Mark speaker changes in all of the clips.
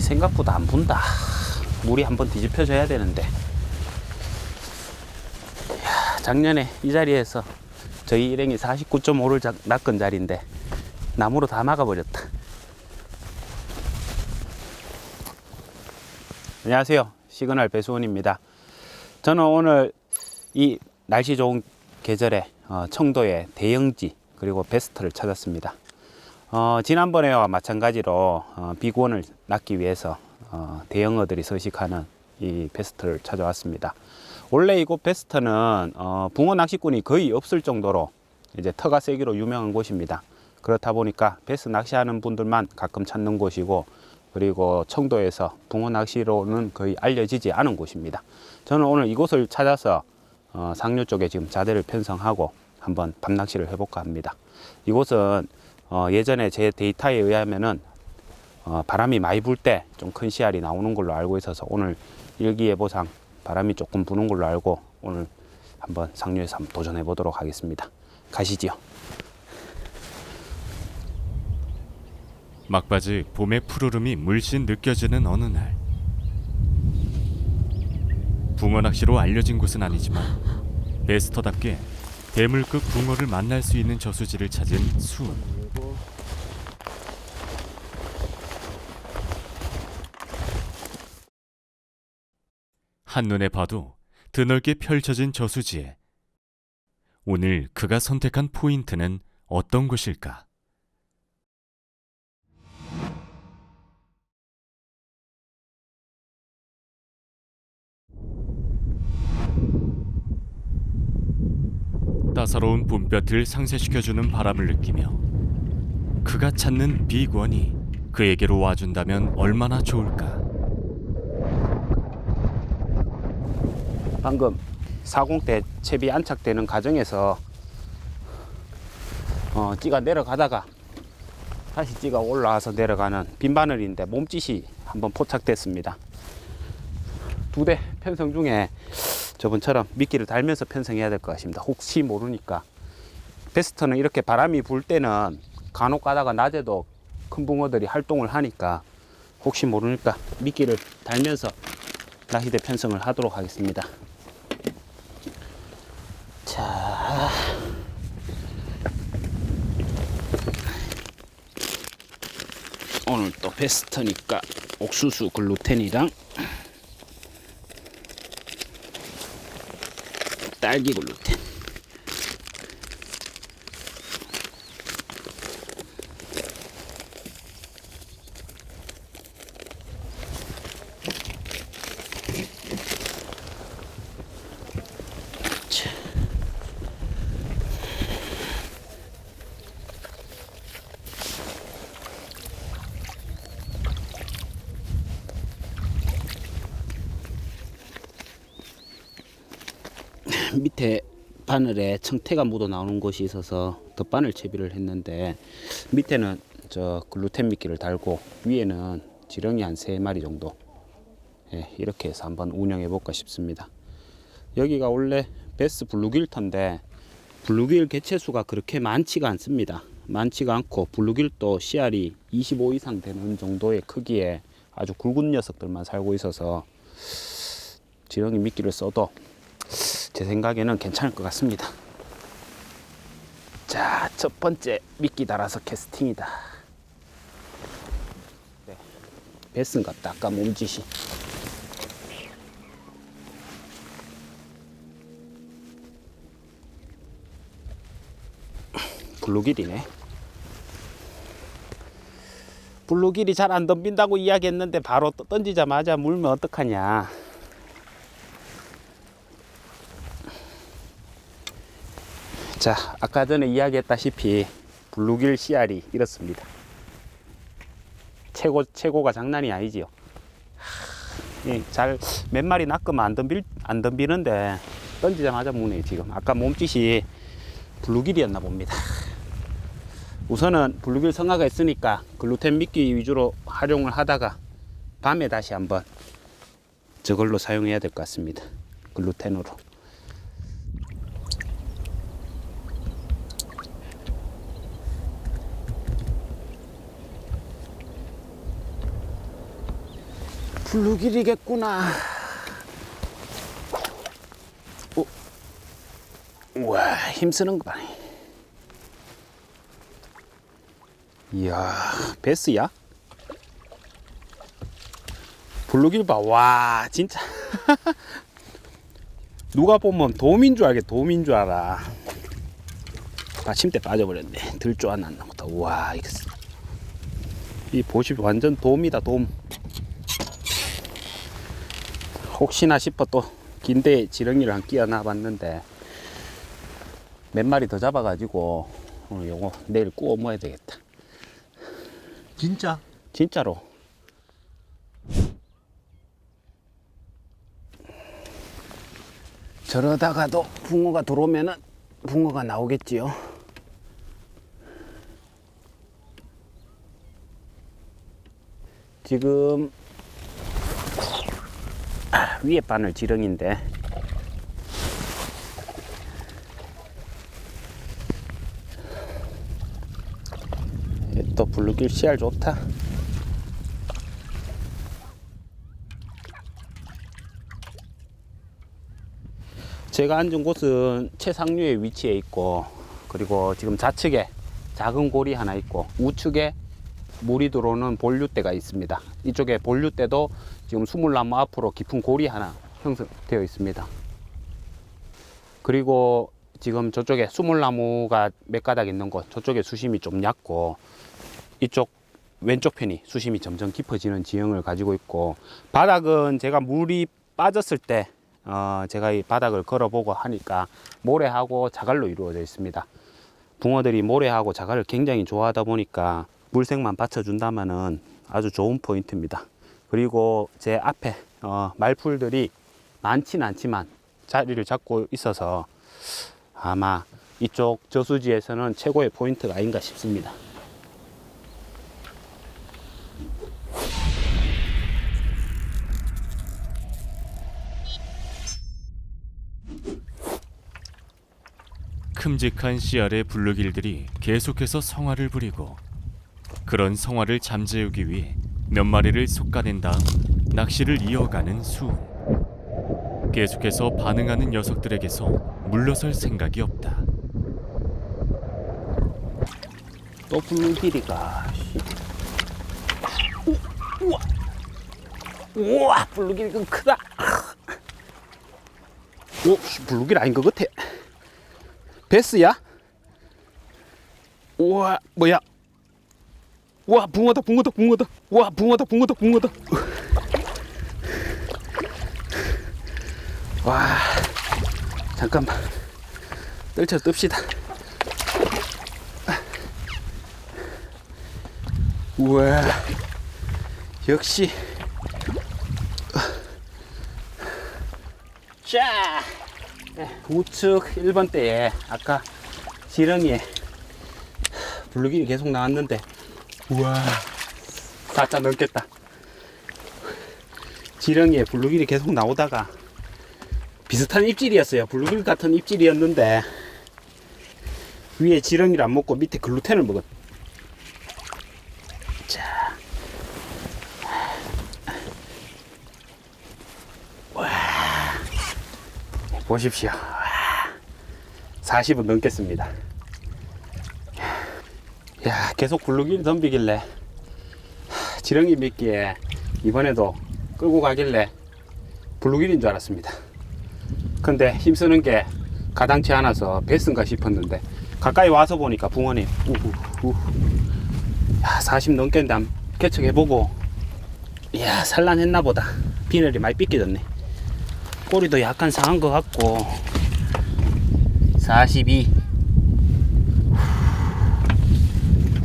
Speaker 1: 바람이 생각보다 안 분다. 물이 한번 뒤집혀져야 되는데. 작년에 이 자리에서 저희 일행이 49.5를 낚은 자리인데 나무로 다 막아버렸다. 안녕하세요. 시그널 배수원입니다. 저는 오늘 이 날씨 좋은 계절에 어, 청도의 대영지 그리고 베스트를 찾았습니다. 어, 지난번에와 마찬가지로 어, 비구원을 낳기 위해서 어, 대형어들이 서식하는 이 베스트를 찾아왔습니다. 원래 이곳 베스트는 어, 붕어 낚시꾼이 거의 없을 정도로 이제 터가 세기로 유명한 곳입니다. 그렇다 보니까 베스 낚시하는 분들만 가끔 찾는 곳이고 그리고 청도에서 붕어 낚시로는 거의 알려지지 않은 곳입니다. 저는 오늘 이곳을 찾아서 어, 상류 쪽에 지금 자대를 편성하고 한번 밤낚시를 해볼까 합니다. 이곳은 어, 예전에 제 데이터에 의하면은 어, 바람이 많이 불 때 좀 큰 씨알이 나오는 걸로 알고 있어서 오늘 일기예보상 바람이 조금 부는 걸로 알고 오늘 한번 상류에서 한번 도전해 보도록 하겠습니다. 가시지요.
Speaker 2: 막바지 봄의 푸르름이 물씬 느껴지는 어느 날 붕어 낚시로 알려진 곳은 아니지만 베스터답게 대물급 붕어를 만날 수 있는 저수지를 찾은 수은 한눈에 봐도 드넓게 펼쳐진 저수지에 오늘 그가 선택한 포인트는 어떤 곳일까? 따사로운 봄볕을 상쇄시켜주는 바람을 느끼며 그가 찾는 비권이 그에게로 와준다면 얼마나 좋을까.
Speaker 1: 방금 40대 채비 안착되는 과정에서 어, 찌가 내려가다가 다시 찌가 올라와서 내려가는 빈 바늘인데 몸짓이 한번 포착됐습니다. 두 대 편성 중에 저번처럼 미끼를 달면서 편성해야 될 것 같습니다. 혹시 모르니까 베스트는 이렇게 바람이 불 때는 간혹 가다가 낮에도 큰 붕어들이 활동을 하니까 혹시 모르니까 미끼를 달면서 낚시대 편성을 하도록 하겠습니다. 오늘 또 베스트니까 옥수수 글루텐이랑 딸기 글루텐. 밑에 바늘에 청태가 묻어 나오는 곳이 있어서 덧바늘 채비를 했는데 밑에는 저 글루텐 미끼를 달고 위에는 지렁이 한 세 마리 정도 예, 이렇게 해서 한번 운영해 볼까 싶습니다. 여기가 원래 베스 블루길터인데 블루길 개체수가 그렇게 많지가 않습니다. 많지가 않고 블루길도 씨알이 25 이상 되는 정도의 크기에 아주 굵은 녀석들만 살고 있어서 지렁이 미끼를 써도 제 생각에는 괜찮을 것 같습니다. 자, 첫 번째 미끼 달아서 캐스팅이다. 네, 베슨 같다. 아까 몸짓이. 블루길이네. 블루길이 잘 안 덤빈다고 이야기했는데 바로 또 던지자마자 물면 어떡하냐. 자, 아까 전에 이야기했다시피 블루길 씨알이 이렇습니다. 최고 최고가 장난이 아니지요. 예, 잘몇 마리 낚으면 안 덤빌 안 덤비는데 던지자마자 무네 지금. 아까 몸짓이 블루길이었나 봅니다. 우선은 블루길 성화가 있으니까 글루텐 미끼 위주로 활용을 하다가 밤에 다시 한번 저걸로 사용해야 될 것 같습니다. 글루텐으로. 블루길이겠구나. 오. 우와, 힘쓰는 거 봐. 이야, 베스야? 블루길 봐. 와, 진짜. 누가 보면 도민 줄 알게 도민 줄 알아. 받침대 빠져버렸네. 들줄안 났나 보다. 와, 이거. 쓰- 이 보시 완전 돔이다, 돔. 혹시나 싶어 또 긴데 지렁이를 한 끼어놔 봤는데 몇 마리 더 잡아가지고 오늘 요거 내일 구워 먹어야 되겠다.
Speaker 3: 진짜?
Speaker 1: 진짜로. 저러다가도 붕어가 들어오면은 붕어가 나오겠지요. 지금 아, 위에 바늘 지렁인데 또 블루길 씨알 좋다. 제가 앉은 곳은 최상류의 위치에 있고 그리고 지금 좌측에 작은 골이 하나 있고 우측에 물이 들어오는 본류대가 있습니다. 이쪽에 본류대도 지금 수물나무 앞으로 깊은 골이 하나 형성되어 있습니다. 그리고 지금 저쪽에 수물나무가 몇 가닥 있는 곳 저쪽에 수심이 좀 얕고 이쪽 왼쪽 편이 수심이 점점 깊어지는 지형을 가지고 있고 바닥은 제가 물이 빠졌을 때 어, 제가 이 바닥을 걸어보고 하니까 모래하고 자갈로 이루어져 있습니다. 붕어들이 모래하고 자갈을 굉장히 좋아하다 보니까 물색만 받쳐준다면은 아주 좋은 포인트입니다. 그리고 제 앞에 어, 말풀들이 많진 않지만 자리를 잡고 있어서 아마 이쪽 저수지에서는 최고의 포인트가 아닌가 싶습니다.
Speaker 2: 큼직한 씨알의 블루길들이 계속해서 성화를 부리고 그런 성화를 잠재우기 위해 몇 마리를 솎아낸 다음 낚시를 이어가는 수은 계속해서 반응하는 녀석들에게서 물러설 생각이 없다.
Speaker 1: 또 블루길이가. 우와 우와 블루길 이건 크다. 오 씨, 블루길 아닌 것 같아. 베스야? 우와 뭐야? 우 와 붕어다 붕어다 붕어다. 우와 붕어다 붕어다 붕어다. 와 잠깐만. 떨쳐 뜹시다. 우와 역시. 자 우측 1번 때에 아까 지렁이에 블루길이 계속 나왔는데 우와 4자 넘겠다 지렁이에 블루길이 계속 나오다가 비슷한 입질이었어요 블루길 같은 입질이었는데 위에 지렁이를 안 먹고 밑에 글루텐을 먹었 자. 와. 보십시오. 와. 40은 넘겠습니다. 야, 계속 굴르길 덤비길래. 하, 지렁이 미끼에 이번에도 끌고 가길래 블루길인 줄 알았습니다. 근데 힘쓰는 게 가당치 않아서 베스인가 싶었는데 가까이 와서 보니까 붕어님 우후 우후. 야, 40 넘겠는데 한번 개척해보고. 이야 산란했나 보다. 비늘이 많이 삐껴졌네. 꼬리도 약간 상한 것 같고. 42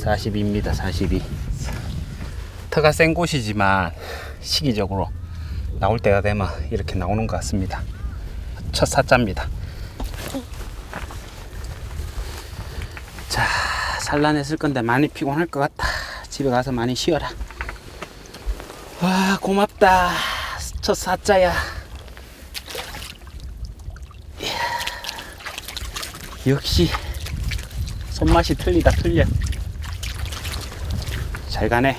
Speaker 1: 42입니다 42 터가 센 곳이지만 시기적으로 나올 때가 되면 이렇게 나오는 것 같습니다 첫 사자입니다 자 산란했을 건데 많이 피곤할 것 같다. 집에 가서 많이 쉬어라. 와 고맙다. 첫 사자야. 역시 손맛이 틀리다 틀려. 잘 가네.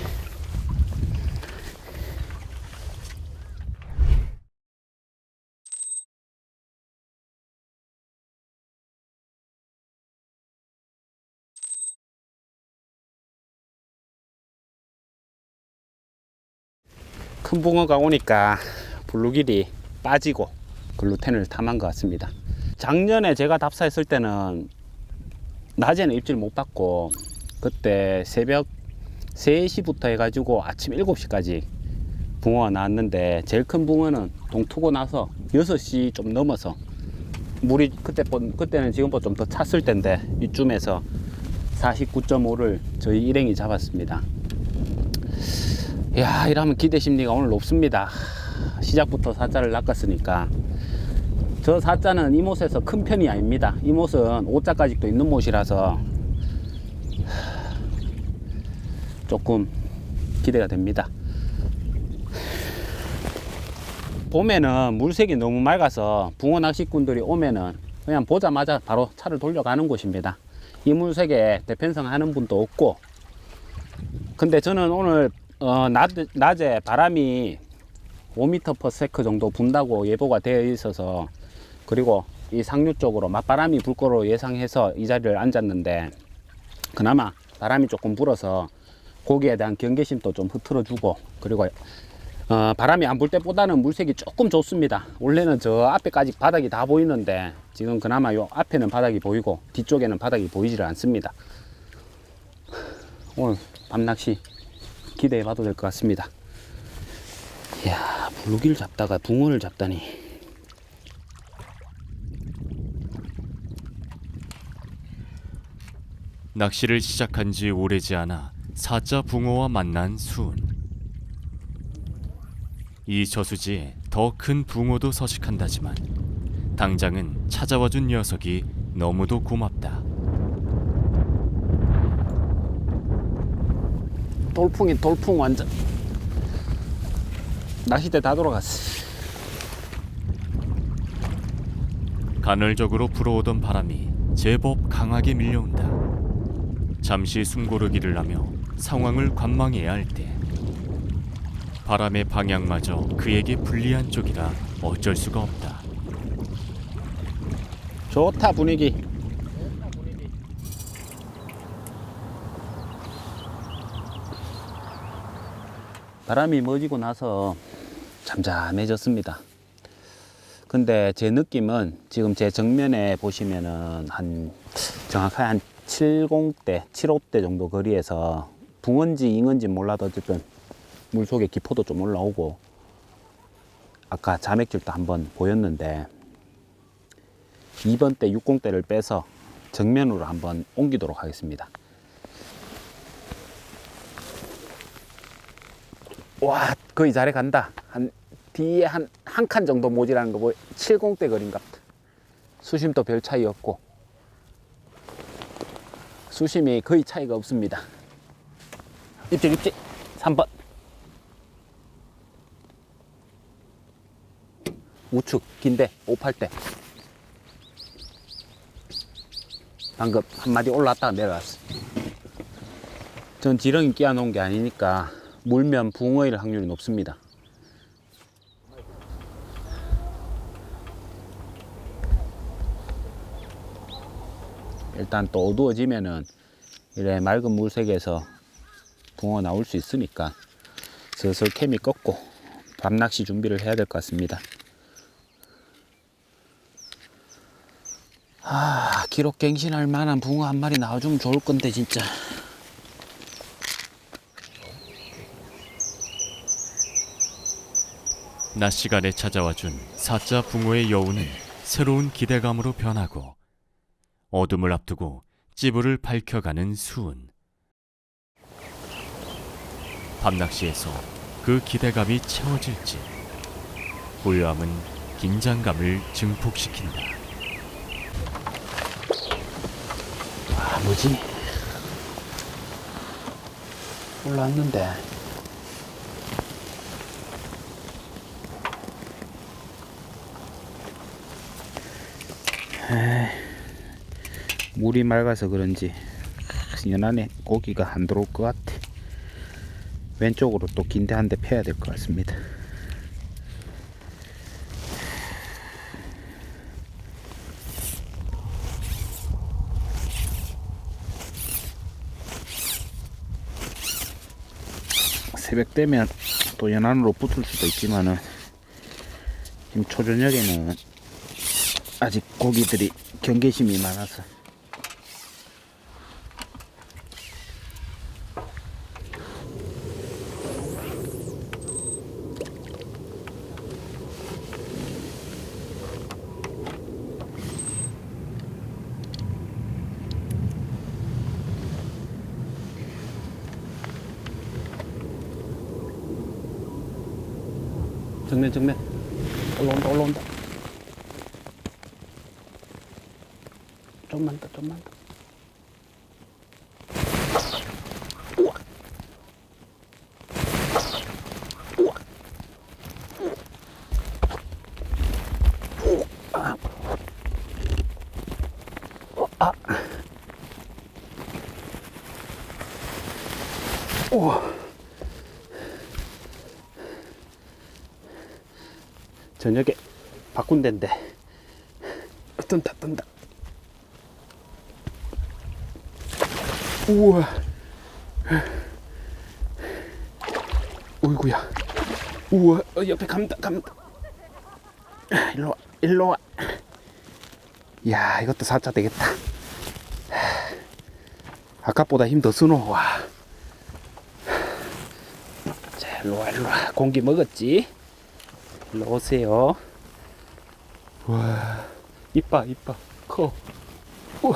Speaker 1: 큰 붕어가 오니까 블루길이 빠지고 글루텐을 탐한 것 같습니다. 작년에 제가 답사했을 때는 낮에는 입질 못 받고 그때 새벽 3시부터 해가지고 아침 7시까지 붕어가 나왔는데 제일 큰 붕어는 동트고 나서 6시 좀 넘어서 물이 그때 본- 그때는 지금보다 좀 더 찼을 텐데 이쯤에서 49.5를 저희 일행이 잡았습니다. 야 이러면 기대 심리가 오늘 높습니다. 시작부터 사자를 낚았으니까 저 사자는 이못에서 큰 편이 아닙니다. 이못은 5자까지도 있는 못이라서 조금 기대가 됩니다. 봄에는 물색이 너무 맑아서 붕어 낚시꾼들이 오면은 그냥 보자마자 바로 차를 돌려가는 곳입니다. 이 물색에 대편성 하는 분도 없고 근데 저는 오늘 어, 낮, 낮에 바람이 5m per 세크 정도 분다고 예보가 되어 있어서 그리고 이 상류 쪽으로 맞바람이 불 거로 예상해서 이 자리를 앉았는데 그나마 바람이 조금 불어서 고기에 대한 경계심도 좀 흐트러주고 그리고 어, 바람이 안 불 때보다는 물색이 조금 좋습니다. 원래는 저 앞에까지 바닥이 다 보이는데 지금 그나마 요 앞에는 바닥이 보이고 뒤쪽에는 바닥이 보이질 않습니다. 오늘 밤낚시 기대해 봐도 될 것 같습니다. 이야, 블루길 잡다가 붕어를 잡다니.
Speaker 2: 낚시를 시작한 지 오래지 않아 사자 붕어와 만난 수은. 이 저수지에 더 큰 붕어도 서식한다지만 당장은 찾아와준 녀석이 너무도 고맙다.
Speaker 1: 돌풍이 돌풍 완전. 낚싯대 다 돌아갔어.
Speaker 2: 간헐적으로 불어오던 바람이 제법 강하게 밀려온다. 잠시 숨고르기를 하며 상황을 관망해야 할 때 바람의 방향마저 그에게 불리한 쪽이라 어쩔 수가 없다.
Speaker 1: 좋다 분위기. 바람이 멎이고 나서 잠잠해졌습니다. 근데 제 느낌은 지금 제 정면에 보시면은 한 정확하게 한 70대, 75대 정도 거리에서 붕어인지 잉어인지 몰라도 어쨌든 물 속에 기포도 좀 올라오고 아까 자맥질도 한번 보였는데 2번 때 60대를 빼서 정면으로 한번 옮기도록 하겠습니다. 와, 거의 잘해 간다. 한 뒤에 한 한 칸 정도 모지라는 거 보여. 70대 거리인 것 같다. 수심도 별 차이 없고 수심이 거의 차이가 없습니다. 입질 입질 3번 우측 긴데 58대 방금 한 마디 올라왔다가 내려왔어. 전 지렁이 끼워 놓은 게 아니니까 물면 붕어일 확률이 높습니다. 일단 또 어두워지면은 이래 맑은 물색에서 붕어 나올 수 있으니까 슬슬 캠이 꺾고 밤낚시 준비를 해야 될 것 같습니다. 아, 기록 갱신할 만한 붕어 한 마리 나와주면 좋을 건데 진짜.
Speaker 2: 낮 시간에 찾아와 준 사자 붕어의 여우는 새로운 기대감으로 변하고 어둠을 앞두고 찌부를 밝혀가는 수은. 밤낚시에서 그 기대감이 채워질지 고요함은 긴장감을 증폭시킨다.
Speaker 1: 아, 뭐지? 올라왔는데. 에이, 물이 맑아서 그런지 연안에 고기가 안 들어올 것 같아. 왼쪽으로 또 긴데 한 대 패야 될 것 같습니다. 새벽 되면 또 연안으로 붙을 수도 있지만은 지금 초저녁에는 아직 고기들이 경계심이 많아서 정면 정면 올라온다 올라온다 좀만 더 좀만 더. 저녁에 바꾼 데인데 뜬다 뜬다 우와. 어이구야. 우와. 어, 옆에 감다 감다. 일로 와 일로 와. 야 이것도 사자 되겠다. 아까보다 힘 더 쓰노. 와. 자, 일로 와 일로 와. 공기 먹었지? 일로 오세요. 와, 이뻐, 이뻐, 커. 우와.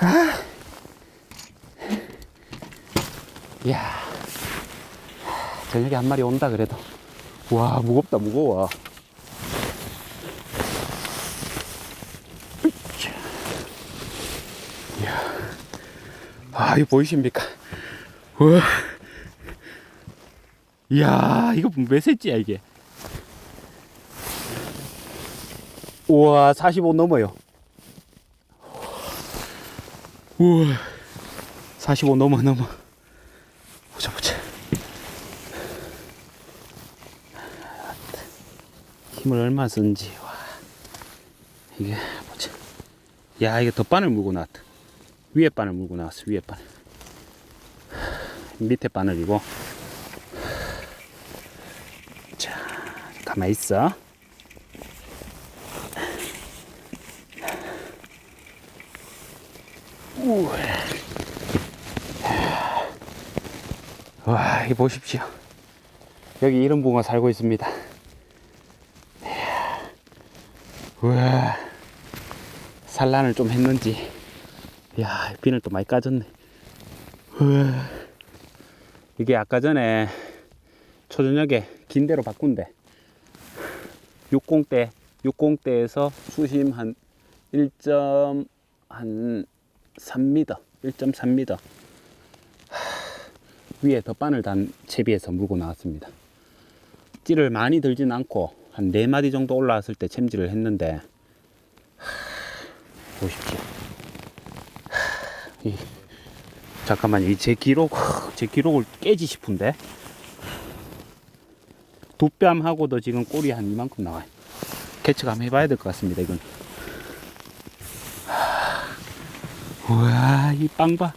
Speaker 1: 아. 야, 저녁에 한 마리 온다 그래도. 와, 무겁다, 무거워. 이야, 아, 이거 보이십니까? 와. 이야, 이거 몇 cm야, 이게? 우와 45 넘어요 우와 45 넘어 넘어 보자 보자 힘을 얼마 쓰는지 와 이게 보자 야 이게 덧바늘 물고 나왔다 위에 바늘 물고 나왔어 위에 바늘 밑에 바늘이고 자 가만히 있어 우와. 와, 이 보십시오. 여기 이런 붕어 살고 있습니다. 이야. 우와. 산란을 좀 했는지. 야, 비늘 또 많이 까졌네. 우와. 이게 아까 전에 초저녁에 긴 대로 바꾼대. 60대, 60대에서 수심 한 1. 한 3m, 1.3m 위에 덧바늘 단 채비에서 물고 나왔습니다. 찌를 많이 들진 않고 한 4마디 정도 올라왔을 때 챔질을 했는데 하, 보십시오. 하, 이, 잠깐만요. 이 제 기록, 제 기록을 깨지 싶은데 두 뺨하고도 지금 꼬리 한 이만큼 나와요. 한번 해봐야 될 것 같습니다. 이건. 우와 이 빵봐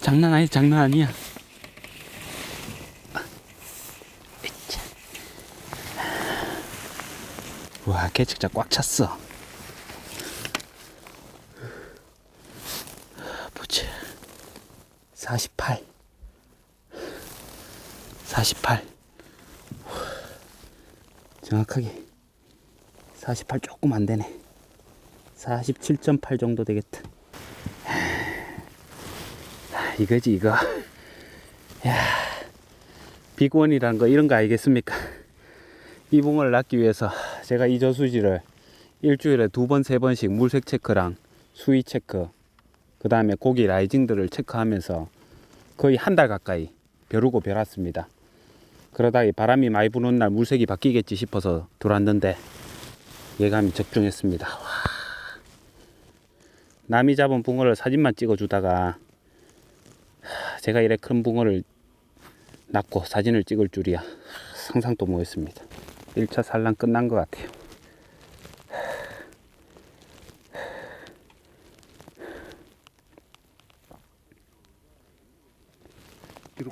Speaker 1: 장난 아니 장난 아니야 으쌰. 우와 개척자 꽉 찼어. 보자 48 48 정확하게 48 조금 안 되네. 47.8 정도 되겠다. 이거지 이거. 야 비구원이란 거 이런 거 알겠습니까? 이 붕어를 낳기 위해서 제가 이 저수지를 일주일에 두 번 세 번씩 물색 체크랑 수위 체크 그 다음에 고기 라이징들을 체크하면서 거의 한 달 가까이 벼르고 벼랐습니다. 그러다 이 바람이 많이 부는 날 물색이 바뀌겠지 싶어서 들어왔는데 예감이 적중했습니다. 와. 남이 잡은 붕어를 사진만 찍어주다가 제가 이래 큰 붕어를 낳고 사진을 찍을 줄이야. 상상도 못했습니다 1차 산란 끝난 것 같아요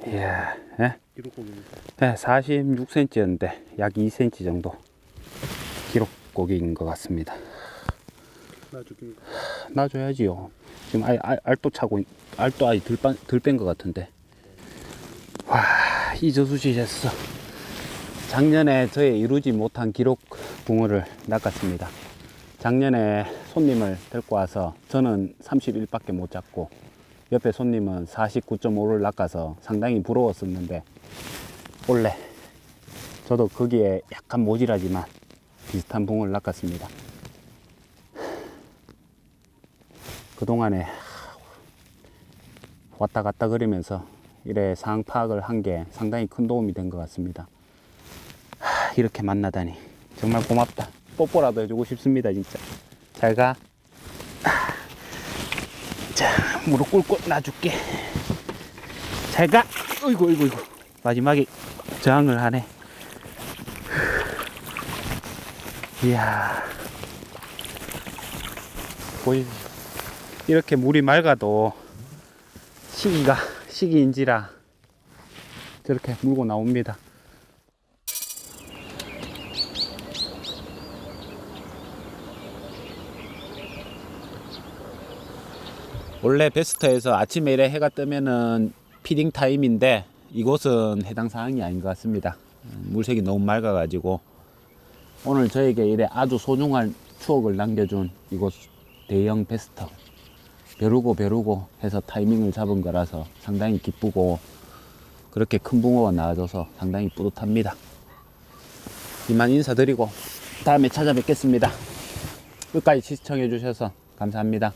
Speaker 1: 이야, 예? 네, 46cm였는데 약 2cm 정도 기록 고기인 것
Speaker 3: 같습니다.
Speaker 1: 놔줘야지요. 지금 알, 알, 알도 차고, 있- 알도 아예 덜뺀 것 같은데. 와, 이 저수지에서 작년에 저의 이루지 못한 기록 붕어를 낚았습니다. 작년에 손님을 데리고 와서 저는 31밖에 못 잡고 옆에 손님은 49.5를 낚아서 상당히 부러웠었는데 원래 저도 거기에 약간 모질하지만 비슷한 붕어를 낚았습니다. 그동안에 왔다 갔다 그리면서 이래 상황 파악을 한 게 상당히 큰 도움이 된 것 같습니다. 하, 이렇게 만나다니 정말 고맙다. 뽀뽀라도 해주고 싶습니다, 진짜. 잘 가. 아, 자, 무릎 꿇고 놔줄게. 잘 가. 어이구, 어이구, 어이구. 마지막에 저항을 하네. 이야. 보이세요? 이렇게 물이 맑아도 시기가 시기인지라 저렇게 물고 나옵니다. 원래 베스터에서 아침에 이래 해가 뜨면은 피딩 타임인데 이곳은 해당 사항이 아닌 것 같습니다. 음, 물색이 너무 맑아가지고 오늘 저에게 이래 아주 소중한 추억을 남겨준 이곳 대형 베스터 벼르고 벼르고 해서 타이밍을 잡은 거라서 상당히 기쁘고 그렇게 큰 붕어가 나와줘서 상당히 뿌듯합니다. 이만 인사드리고 다음에 찾아뵙겠습니다. 끝까지 시청해 주셔서 감사합니다.